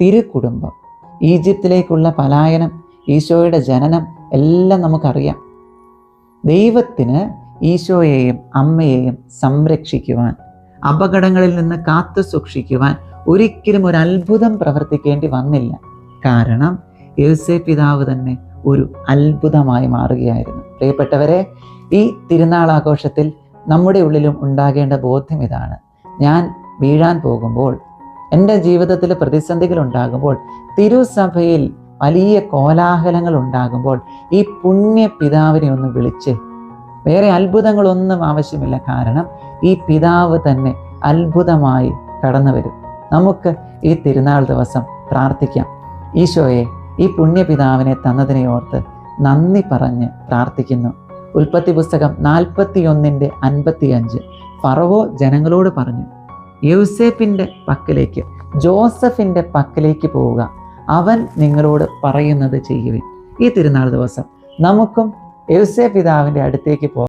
തിരുകുടുംബം. ഈജിപ്തിലേക്കുള്ള പലായനം ഈശോയുടെ ജനനം എല്ലാം നമുക്കറിയാം. ദൈവത്തിന് ഈശോയെയും അമ്മയെയും സംരക്ഷിക്കുവാൻ അപകടങ്ങളിൽ നിന്ന് കാത്തു സൂക്ഷിക്കുവാൻ ഒരിക്കലും ഒരു അത്ഭുതം പ്രവർത്തിക്കേണ്ടി വന്നില്ല. കാരണം യേസേ പിതാവ് തന്നെ ഒരു അത്ഭുതമായി മാറുകയായിരുന്നു. പ്രിയപ്പെട്ടവരെ ഈ തിരുനാൾ ആഘോഷത്തിൽ നമ്മുടെ ഉള്ളിലും ഉണ്ടാകേണ്ട ബോധ്യം ഇതാണ്. ഞാൻ വീഴാൻ പോകുമ്പോൾ എന്റെ ജീവിതത്തിൽ പ്രതിസന്ധികൾ ഉണ്ടാകുമ്പോൾ തിരുസഭയിൽ വലിയ കോലാഹലങ്ങൾ ഉണ്ടാകുമ്പോൾ ഈ പുണ്യ പിതാവിനെ ഒന്ന് വിളിച്ച് വേറെ അത്ഭുതങ്ങളൊന്നും ആവശ്യമില്ല. കാരണം ഈ പിതാവ് തന്നെ അത്ഭുതമായി കടന്നു വരും. നമുക്ക് ഈ തിരുനാൾ ദിവസം പ്രാർത്ഥിക്കാം. ഈശോയെ ഈ പുണ്യപിതാവിനെ തന്നതിനെ ഓർത്ത് നന്ദി പറഞ്ഞ് പ്രാർത്ഥിക്കുന്നു. ഉൽപ്പത്തി പുസ്തകം നാൽപ്പത്തിയൊന്നിന്റെ അൻപത്തിയഞ്ച്. ഫറവോ ജനങ്ങളോട് പറഞ്ഞു യൂസേപ്പിന്റെ പക്കലേക്ക് ജോസഫിന്റെ പക്കലേക്ക് പോവുക. അവൻ നിങ്ങളോട് പറയുന്നത് ചെയ്യുവിൻ. ഈ തിരുനാൾ ദിവസം നമുക്കും യൂസേഫ് പിതാവിന്റെ അടുത്തേക്ക് പോകാം